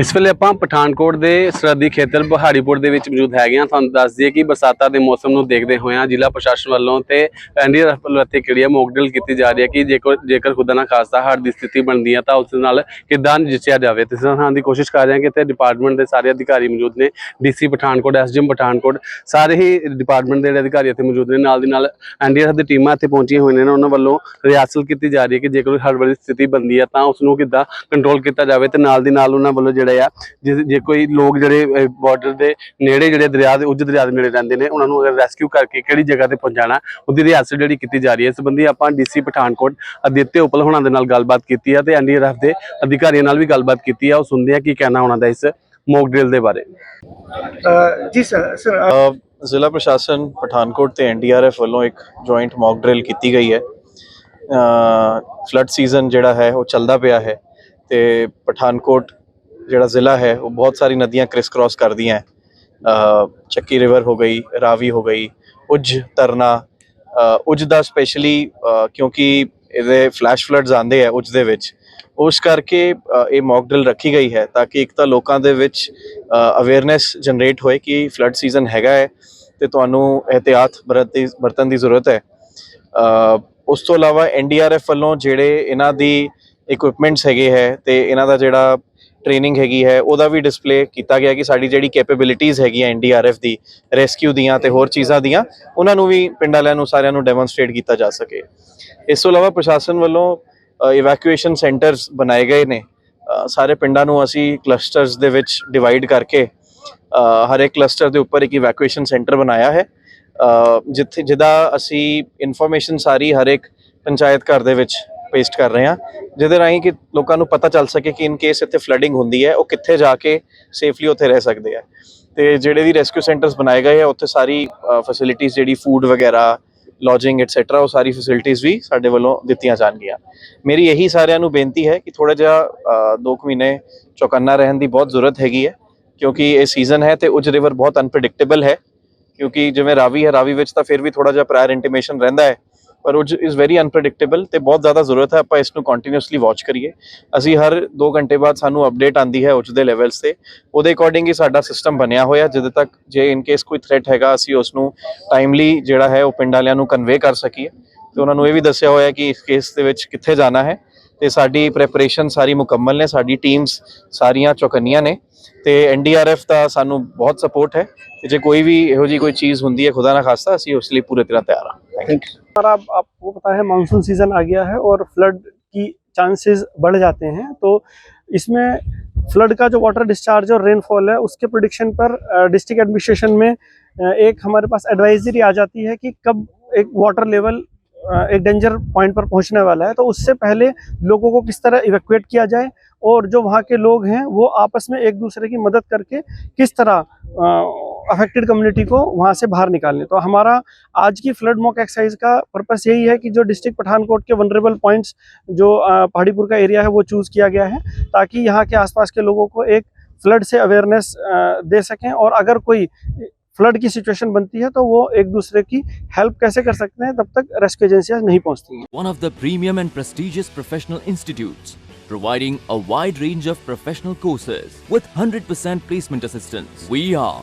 ਇਸ ਵੇਲੇ ਆਪਾਂ ਪਠਾਨਕੋਟ ਦੇ ਸਰਹੱਦੀ ਖੇਤਰ ਪਹਾੜੀਪੁਰ ਦੇ ਵਿੱਚ ਮੌਜੂਦ ਹੈਗੇ ਹਾਂ। ਤੁਹਾਨੂੰ ਦੱਸ ਦਈਏ ਕਿ ਬਰਸਾਤਾਂ ਦੇ ਮੌਸਮ ਨੂੰ ਦੇਖਦੇ ਹੋਇਆਂ ਜ਼ਿਲ੍ਹਾ ਪ੍ਰਸ਼ਾਸਨ ਵੱਲੋਂ ਤੇ ਐਨਡੀਆਰਐਫ ਵੱਲੋਂ ਇੱਥੇ ਕਿਹੜੀ ਮੌਕਡਰਿਲ ਕੀਤੀ ਜਾ ਰਹੀ ਹੈ ਕਿ ਜੇਕਰ ਜੇਕਰ ਖੁਦਾ ਨਾ ਖਾਸਤਾ ਹੜ੍ਹ ਦੀ ਸਥਿਤੀ ਬਣਦੀ ਹੈ ਤਾਂ ਉਸ ਨਾਲ ਕਿੱਦਾਂ ਜਿੱਤਿਆ ਜਾਵੇ? ਤੇ ਇਸ ਦੀ ਕੋਸ਼ਿਸ਼ ਕਰ ਰਹੇ ਹਾਂ ਕਿ ਇੱਥੇ ਡਿਪਾਰਟਮੈਂਟ ਦੇ ਸਾਰੇ ਅਧਿਕਾਰੀ ਮੌਜੂਦ ਨੇ ਡੀਸੀ ਪਠਾਨਕੋਟ ਐਸਡੀਐਮ ਪਠਾਨਕੋਟ, ਸਾਰੇ ਹੀ ਡਿਪਾਰਟਮੈਂਟ ਦੇ ਜਿਹੜੇ ਅਧਿਕਾਰੀ ਇੱਥੇ ਮੌਜੂਦ ਨੇ। ਨਾਲ ਦੀ ਨਾਲ ਐਨਡੀਆਰਐਫ ਦੀ ਟੀਮਾਂ ਇੱਥੇ ਪਹੁੰਚੀਆਂ ਹੋਈਆਂ ਨੇ ਉਹਨਾਂ ਵੱਲੋਂ ਰਿਹਾਸਲ ਕੀਤੀ ਜਾ ਰਹੀ ਹੈ ਕਿ ਜੇਕਰ ਹੜ੍ਹ ਵਾਲੀ ਸਥਿਤੀ ਬਣਦੀ ਹੈ ਤਾਂ ਉਸ ਨੂੰ ਕਿੱਦਾਂ ਕੰਟਰੋਲ ਕੀਤਾ ਜਾਵੇ ਤੇ ਨਾਲ ਦੀ ਨਾਲ ਉਹਨਾਂ ਵੱਲੋਂ ਜਿਹੜੇ ਆ ਜੇ ਜੇ ਕੋਈ ਲੋਕ ਜਿਹੜੇ ਬਾਰਡਰ ਦੇ ਨੇੜੇ ਜਿਹੜੇ ਦਰਿਆ ਦੇ ਉੱਜ ਦਰਿਆ ਦੇ ਨੇੜੇ ਰਹਿੰਦੇ ਨੇ ਉਹਨਾਂ ਨੂੰ ਅਗਰ ਰੈਸਕਿਊ ਕਰਕੇ ਕਿਹੜੀ ਜਗ੍ਹਾ ਤੇ ਪਹੁੰਚਾਣਾ ਉਹਦੀ ਰਿਹਾਸਲ ਜਿਹੜੀ ਕੀਤੀ ਜਾ ਰਹੀ ਹੈ ਇਸ ਸੰਬੰਧੀ ਆਪਾਂ ਡੀਸੀ ਪਠਾਨਕੋਟ ਅਦਿੱਤਿਆ ਉਪਲ ਹੋਣਾ ਦੇ ਨਾਲ ਗੱਲਬਾਤ ਕੀਤੀ ਹੈ ਤੇ ਐਨਡੀਆਰਐਫ ਦੇ ਅਧਿਕਾਰੀਆਂ ਨਾਲ ਵੀ ਗੱਲਬਾਤ ਕੀਤੀ ਹੈ ਉਹ ਸੁਣਦੇ ਆ ਕੀ ਕਹਿਣਾ ਉਹਨਾਂ ਦਾ ਇਸ ਮੌਕ ਡਰਿਲ ਦੇ ਬਾਰੇ। ਜੀ ਸਰ ਜ਼ਿਲ੍ਹਾ ਪ੍ਰਸ਼ਾਸਨ ਪਠਾਨਕੋਟ ਤੇ ਐਨਡੀਆਰਐਫ ਵੱਲੋਂ ਇੱਕ ਜੁਆਇੰਟ ਮੌਕ ਡਰਿਲ ਕੀਤੀ ਗਈ ਹੈ। ਫਲੱਡ ਸੀਜ਼ਨ ਜਿਹੜਾ ਹੈ ਉਹ ਚੱਲਦਾ ਪਿਆ ਹੈ ਤੇ ਪਠਾਨਕੋਟ ਜਿਹੜਾ ਜ਼ਿਲ੍ਹਾ ਹੈ, ਉਹ ਬਹੁਤ ਸਾਰੀ ਨਦੀਆਂ ਕ੍ਰਿਸ ਕ੍ਰਾਸ ਕਰਦੀਆਂ ਹੈ। ਚੱਕੀ ਰਿਵਰ ਹੋ ਗਈ, ਰਾਵੀ ਹੋ ਗਈ, ਉਜ, ਤਰਨਾ ਉਜ ਦਾ ਸਪੈਸ਼ਲੀ ਕਿਉਂਕਿ ਇਹਦੇ ਫਲੈਸ਼ ਫਲੱਡਸ ਆਉਂਦੇ ਆ ਉਜ ਦੇ ਵਿੱਚ, ਉਸ ਕਰਕੇ ਇਹ ਮੌਕ ਡਰਿਲ ਰੱਖੀ ਗਈ ਹੈ ਤਾਂ ਕਿ ਇੱਕ ਤਾਂ ਲੋਕਾਂ ਦੇ ਵਿੱਚ ਅਵੇਅਰਨੈਸ ਜਨਰੇਟ ਹੋਏ ਕਿ ਫਲੱਡ ਸੀਜ਼ਨ ਹੈਗਾ ਹੈ ਤੇ ਤੁਹਾਨੂੰ ਇਹਤਿਆਤ ਬਰਤੀ ਬਰਤਨ ਦੀ ਜ਼ਰੂਰਤ ਹੈ। ਉਸ ਤੋਂ ਇਲਾਵਾ ਐਨਡੀਆਰਐਫ ਵੱਲੋਂ ਜਿਹੜੇ ਇਹਨਾਂ ਦੀ ਇਕਵਿਪਮੈਂਟਸ ਹੈਗੇ ਹੈ ਤੇ ਇਹਨਾਂ ਦਾ ਜਿਹੜਾ ਟ੍ਰੇਨਿੰਗ ਹੈਗੀ ਹੈ ਉਹਦਾ ਵੀ ਡਿਸਪਲੇ ਕੀਤਾ ਗਿਆ ਕਿ ਸਾਡੀ ਜਿਹੜੀ ਕੈਪੇਬਿਲਿਟੀਜ਼ ਹੈਗੀਆਂ ਐਨਡੀਆਰਐਫ ਦੀ ਰੈਸਕਿਊ ਦੀਆਂ ਤੇ ਹੋਰ ਚੀਜ਼ਾਂ ਦੀਆਂ ਉਹਨਾਂ ਨੂੰ ਵੀ ਪਿੰਡ ਵਾਲਿਆਂ ਨੂੰ ਸਾਰਿਆਂ ਨੂੰ ਡੈਮੋਨਸਟ੍ਰੇਟ ਕੀਤਾ ਜਾ ਸਕੇ। ਇਸ ਤੋਂ ਇਲਾਵਾ ਪ੍ਰਸ਼ਾਸਨ ਵੱਲੋਂ ਇਵੈਕੂਏਸ਼ਨ ਸੈਂਟਰਸ ਬਣਾਏ ਗਏ ਨੇ। ਸਾਰੇ ਪਿੰਡਾਂ ਨੂੰ ਅਸੀਂ ਕਲਸਟਰਸ ਦੇ ਵਿੱਚ ਡਿਵਾਈਡ ਕਰਕੇ ਅ, ਹਰ ਇੱਕ ਕਲਸਟਰ ਦੇ ਉੱਪਰ ਇੱਕ ਇਵੈਕੂਏਸ਼ਨ ਸੈਂਟਰ ਬਣਾਇਆ ਹੈ। ਜਿੱਥੇ ਜਿਹਦਾ ਅਸੀਂ ਇਨਫੋਰਮੇਸ਼ਨ ਸਾਰੀ ਹਰ ਇੱਕ ਪੰਚਾਇਤ ਘਰ ਦੇ ਵਿੱਚ ਪੇਸਟ ਕਰ ਰਹੇ ਹਾਂ ਜਿਹਦੇ ਰਾਹੀਂ ਕਿ ਲੋਕਾਂ ਨੂੰ ਪਤਾ ਚੱਲ ਸਕੇ ਕਿ ਇਨ ਕੇਸ ਇੱਥੇ ਫਲੱਡਿੰਗ ਹੁੰਦੀ ਹੈ ਉਹ ਕਿੱਥੇ ਜਾ ਕੇ ਸੇਫਲੀ ਉੱਥੇ ਰਹਿ ਸਕਦੇ ਆ। ਤੇ ਜਿਹੜੇ ਵੀ ਰੈਸਕਿਊ ਸੈਂਟਰਸ ਬਣਾਏ ਗਏ ਆ ਉੱਥੇ ਸਾਰੀ ਫੈਸਿਲਿਟੀਜ਼ ਜਿਹੜੀ ਫੂਡ ਵਗੈਰਾ ਲੌਜਿੰਗ ਐਟਸੈਟਰਾ ਉਹ ਸਾਰੀ ਫੈਸਿਲਿਟੀਜ਼ ਵੀ ਸਾਡੇ ਵੱਲੋਂ ਦਿੱਤੀਆਂ ਜਾਣਗੀਆਂ। ਮੇਰੀ ਇਹੀ ਸਾਰਿਆਂ ਨੂੰ ਬੇਨਤੀ ਹੈ ਕਿ ਥੋੜਾ ਜਿਹਾ ਅ, ਦੋ ਕੁ ਮਹੀਨੇ ਚੌਕੰਨਾ ਰਹਿਣ ਦੀ ਬਹੁਤ ਜ਼ਰੂਰਤ ਹੈਗੀ ਹੈ ਕਿਉਂਕਿ ਇਹ ਸੀਜ਼ਨ ਹੈ ਤੇ ਉਜ ਰਿਵਰ ਬਹੁਤ ਅਨਪ੍ਰੈਡਿਕਟੇਬਲ ਹੈ ਕਿਉਂਕਿ ਜਿਵੇਂ ਰਾਵੀ ਹੈ ਰਾਵੀ ਵਿੱਚ ਤਾਂ ਫਿਰ ਵੀ ਥੋੜਾ ਜਿਹਾ ਪ੍ਰਾਇਰ ਇੰਟੀਮੇਸ਼ਨ ਰਹਿੰਦਾ ਹੈ ਪਰ ਉਜ ਇਜ਼ ਵੈਰੀ ਅਨਪ੍ਰੈਡਿਕਟੇਬਲ ਤੇ ਬਹੁਤ ਜ਼ਿਆਦਾ ਜ਼ਰੂਰਤ ਹੈ, ਆਪਾਂ ਇਸ ਨੂੰ ਕੰਟੀਨਿਊਸਲੀ ਵਾਚ ਕਰੀਏ। ਅਸੀਂ ਹਰ 2 ਘੰਟੇ ਬਾਅਦ ਸਾਨੂੰ ਅਪਡੇਟ ਆਂਦੀ ਹੈ ਉੱਚ ਦੇ ਲੈਵਲਸ ਤੇ। ਉਹਦੇ ਅਕੋਰਡਿੰਗ ਹੀ ਸਾਡਾ ਸਿਸਟਮ ਬਣਿਆ ਹੋਇਆ, ਜਦੋਂ ਤੱਕ ਜੇ ਇਨ ਕੇਸ ਕੋਈ ਥ੍ਰੈਟ ਹੈਗਾ, ਅਸੀਂ ਉਸ ਨੂੰ ਟਾਈਮਲੀ ਜਿਹੜਾ ਹੈ ਉਹ ਪਿੰਡ ਵਾਲਿਆਂ ਨੂੰ ਕਨਵੇ ਕਰ ਸਕੀਏ। ਤੇ ਉਹਨਾਂ ਨੂੰ ਇਹ ਵੀ ਦੱਸਿਆ ਹੋਇਆ ਕਿ ਇਸ ਕੇਸ ਦੇ ਵਿੱਚ ਕਿੱਥੇ ਜਾਣਾ ਹੈ। ਤੇ ਸਾਡੀ ਪ੍ਰੈਪਰੇਸ਼ਨ ਸਾਰੀ ਮੁਕੰਮਲ ਨੇ, ਸਾਡੀ ਟੀਮਸ ਸਾਰੀਆਂ ਚੌਕੰਨੀਆਂ ਨੇ। ਤੇ ਐਨਡੀਆਰਐਫ ਦਾ ਸਾਨੂੰ ਬਹੁਤ ਸਪੋਰਟ ਹੈ। ਤੇ ਜੇ ਕੋਈ ਵੀ ਇਹੋ ਜੀ ਕੋਈ ਚੀਜ਼ ਹੁੰਦੀ ਹੈ ਖੁਦਾ ਨਾ ਖਾਸਤਾ, ਅਸੀਂ ਉਸ ਲਈ ਪੂਰੇ ਤਰ੍ਹਾਂ ਤਿਆਰ ਹਾਂ। ਥੈਂਕ ਯੂ आप, आपको पता है मानसून सीज़न आ गया है और फ्लड की चांसेस बढ़ जाते हैं। तो इसमें फ्लड का जो वाटर डिस्चार्ज और रेनफॉल है, उसके प्रोडिक्शन पर डिस्ट्रिक्ट एडमिनिस्ट्रेशन में एक हमारे पास एडवाइजरी आ जाती है कि कब एक वाटर लेवल एक डेंजर पॉइंट पर पहुँचने वाला है। तो उससे पहले लोगों को किस तरह इवैक्यूएट किया जाए और जो वहाँ के लोग हैं, वो आपस में एक दूसरे की मदद करके किस तरह अफेक्टेड कम्युनिटी को वहाँ से बाहर निकालने तो हमारा आज की फ्लड मॉक एक्सरसाइज का पर्पस यही है कि जो डिस्ट्रिक्ट पठानकोट के वनरेबल पॉइंट्स जो पहाड़ीपुर का एरिया है वो चूज़ किया गया है ताकि यहाँ के आसपास के लोगों को एक फ्लड से अवेयरनेस दे सकें और अगर कोई फ्लड की सिचुएशन बनती है तो वो एक दूसरे की हेल्प कैसे कर सकते हैं तब तक रेस्क्यू एजेंसियाँ नहीं पहुँचती हैं one of the premium and prestigious professional institutes, providing a wide range of professional courses with 100% placement assistance. We are